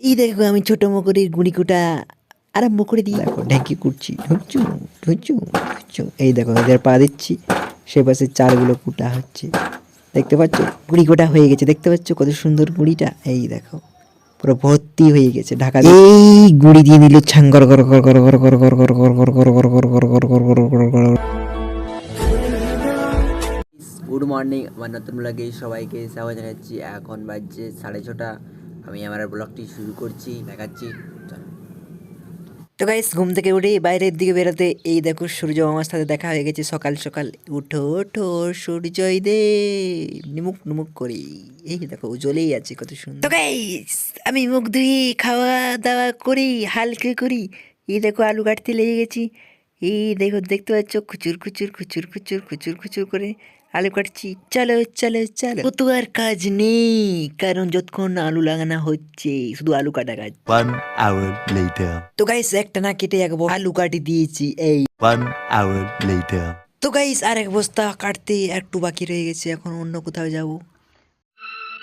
এই দেখো আমি ছোট মকরের গুড়িকুটা আরম্ভ করে দিই দেখো ঢেঁকি কুটছি ঢুকছু ঢুকছু ঢুকছু এই দেখো এদের পা দিচ্ছি সে পাশে চালগুলো কুটা হচ্ছে দেখতে পাচ্ছ গুড়ি কোটা হয়ে গেছে দেখতে পাচ্ছ কত সুন্দর গুড়িটা এই দেখো পুরো ভর্তি হয়ে গেছে ঢাকা এই গুড়ি দিয়ে দিল ছাঙ্গর গর গর গর গর গর গর গর গর গর গর গর গর গর গর গর গর গর গর গুড মর্নিং আমার নতুন ব্লগে সবাইকে স্বাগত জানাচ্ছি এখন বাজছে সাড়ে ছটা আমি আমার ব্লগটি শুরু করছি দেখাচ্ছি। তো গাইস ঘুম থেকে উঠে বাইরের দিকে বেরোতে এই দেখো সূর্য মামার সাথে দেখা হয়ে গেছে সকাল সকাল। উঠো ওঠো সূর্যই দে নিমুক নিমুক করি। এই দেখো জ্বলেই আছে কত সুন্দর। তো গাইস আমি মুখ ধুয়ে খাওয়া দাওয়া করি হালকা করি। এই দেখো আলু কাটতে লেগে গেছি। এই দেখো দেখতে পাচ্ছ? খুচুর খুচুর খুচুর খুচুর খুচুর খুচুর করে আলু কাটছি চলো চলো চলো। কত আর কাজ নেই কারণ যতক্ষণ আলু লাগানো হচ্ছে শুধু আলু কাটা কাজ। Hour later. তো গাইস একটা না কেটে এক আলু কাটি দিয়েছি এই। One hour later. তো গাইস আর এক বস্তা কাটতে একটু বাকি রয়ে গেছে এখন অন্য কোথাও যাব।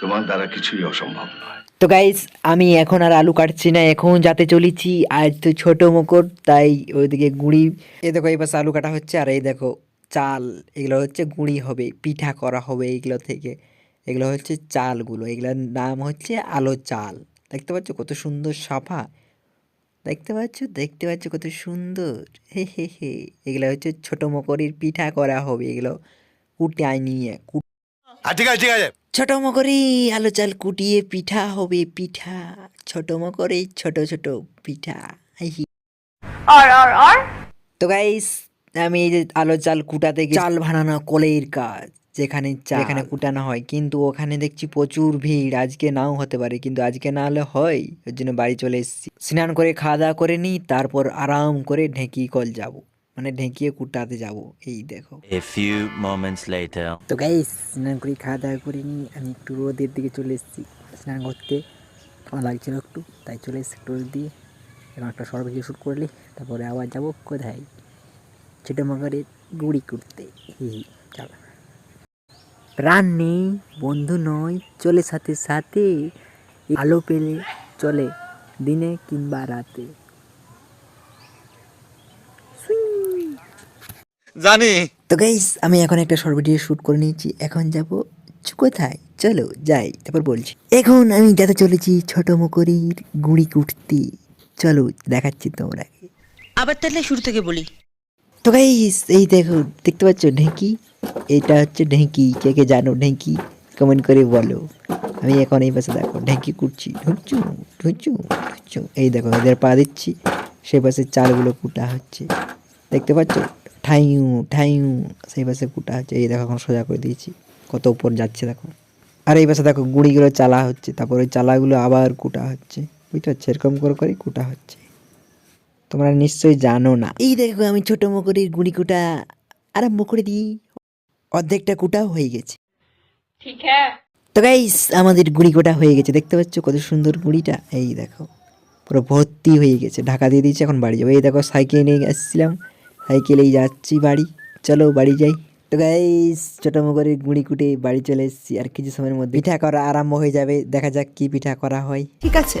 তোমার দ্বারা কিছুই অসম্ভব নয়। তো গাইস আমি এখন আর আলু কাটছি না এখন যাতে চলেছি আজ তো ছোট মকর তাই ওইদিকে গুঁড়ি। এই দেখো এই পাশে আলু কাটা হচ্ছে আর এই দেখো চাল এগুলো হচ্ছে গুঁড়ি হবে পিঠা করা হবে এগুলো থেকে। এগুলো হচ্ছে চালগুলো এগুলোর নাম হচ্ছে আলো চাল। দেখতে পাচ্ছ কত সুন্দর সাফা? দেখতে পাচ্ছ? দেখতে পাচ্ছ কত সুন্দর? হে হে হে। এগুলো হচ্ছে ছোট মকরির পিঠা করা হবে এগুলো কুটে নিয়ে ঠিক আছে ঠিক আছে। ছোট মকরি আলো চাল কুটিয়ে পিঠা হবে পিঠা। ছোট মকরি ছোট ছোট পিঠা। তো গাইস আমি এই যে আলো চাল কুটাতে গিয়ে চাল বানানো কলের কাজ যেখানে চা- যেখানে কুটানো হয়। কিন্তু ওখানে দেখছি প্রচুর ভিড়। আজকে নাও হতে পারে। কিন্তু আজকে না হলে হয়। ওর জন্য বাড়ি চলে এসেছি। স্নান করে খাওয়া দাওয়া করে নিই। তারপর আরাম করে ঢেঁকি কল যাব। মানে ঢেঁকিয়ে কুটাতে যাব। এই দেখো। A few moments later. তো গাইস স্নান করে খাওয়া দাওয়া করে নিই আমি একটু রোদের দিকে চলে এসেছি। স্নান করতে ভালো লাগছিল একটু। তাই চলে এসেছি একটু রোদ দিয়ে। এখন একটা শর্ট ভিডিও শ্যুট করলে তারপরে আবার যাব কোথায়? ছোটো মগরের গুড়ি করতে। হি হি প্রাণ নেই বন্ধু নয় চলে সাথে সাথে আলো পেলে চলে দিনে কিংবা রাতে। জানি। তো গাইস আমি এখন একটা শর্ট ভিডিও শ্যুট করে নিয়েছি। এখন যাব কোথায়? চলো যাই তারপর বলছি। এখন আমি যেতে চলেছি ছোট মকরির গুড়ি কুটতে। চলো দেখাচ্ছি তোমরা আবার তাহলে শুরু থেকে বলি। তো গাইস, এই দেখো, দেখতে পাচ্ছ ঢেঁকি এটা হচ্ছে ঢেঁকি কে কে জানো ঢেঁকি কমেন্ট করে বলো। আমি এখন এই পাশে দেখো ঢেঁকি কুটছি, ঢুকছু ঢুকছু ঢুকছু। এই দেখো, এদের পা দিচ্ছি সে পাশে চালগুলো কুটা হচ্ছে। দেখতে পাচ্ছ? ঠাইউ ঠাইউ, সেই পাশে কুটা হচ্ছে। এই দেখো, এখন সোজা করে দিয়েছি। কত উপর যাচ্ছে দেখো। আর এই পাশে দেখো, গুঁড়িগুলো চালা হচ্ছে। তারপর ওই চালাগুলো আবার কুটা হচ্ছে। বুঝতে পারছ? এরকম করে করে কুটা হচ্ছে। তোমরা নিশ্চয়ই জানো না। এই দেখো আমি ছোট মকরির গুঁড়িকুটা আরম্ভ করে দিই। অর্ধেকটা কুটাও হয়ে গেছে। ঠিক হ্যাঁ। তো গাইস আমাদের গুঁড়ি কোটা হয়ে গেছে। দেখতে পাচ্ছ কত সুন্দর গুঁড়িটা। এই দেখো পুরো ভর্তি হয়ে গেছে। ঢাকা দিয়ে দিয়েছে এখন বাড়ি যাব। এই দেখো সাইকেল নিয়ে আসছিলাম। সাইকেলেই যাচ্ছি বাড়ি। চলো বাড়ি যাই। তো গাইস ছোটো মগরের গুঁড়ি কুটে বাড়ি চলে এসেছি। আর কিছু সময়ের মধ্যে পিঠা করা আরম্ভ হয়ে যাবে। দেখা যাক কি পিঠা করা হয়। ঠিক আছে।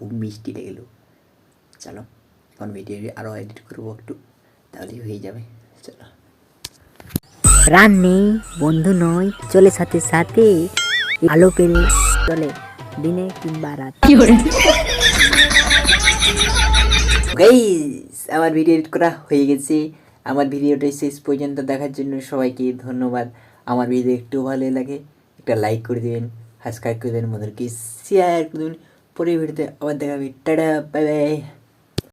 খুব মিষ্টি লেগেলো। চলো এখন ভিডিও আরও এডিট করব একটু তাহলেই হয়ে যাবে। চলো। প্রাণ নেই বন্ধু নয় চলে সাথে সাথে আলো পেলে চলে দিনে কিংবা রাত। আমার ভিডিও এডিট করা হয়ে গেছে। আমার ভিডিওটা শেষ পর্যন্ত দেখার জন্য সবাইকে ধন্যবাদ। আমার ভিডিও একটু ভালো লাগে একটা লাইক করে দেবেন সাবস্ক্রাইব করে দেবেন মধ্যে শেয়ার করে দেবেন। புரிய விடுது அவத்தை விட்டட பவே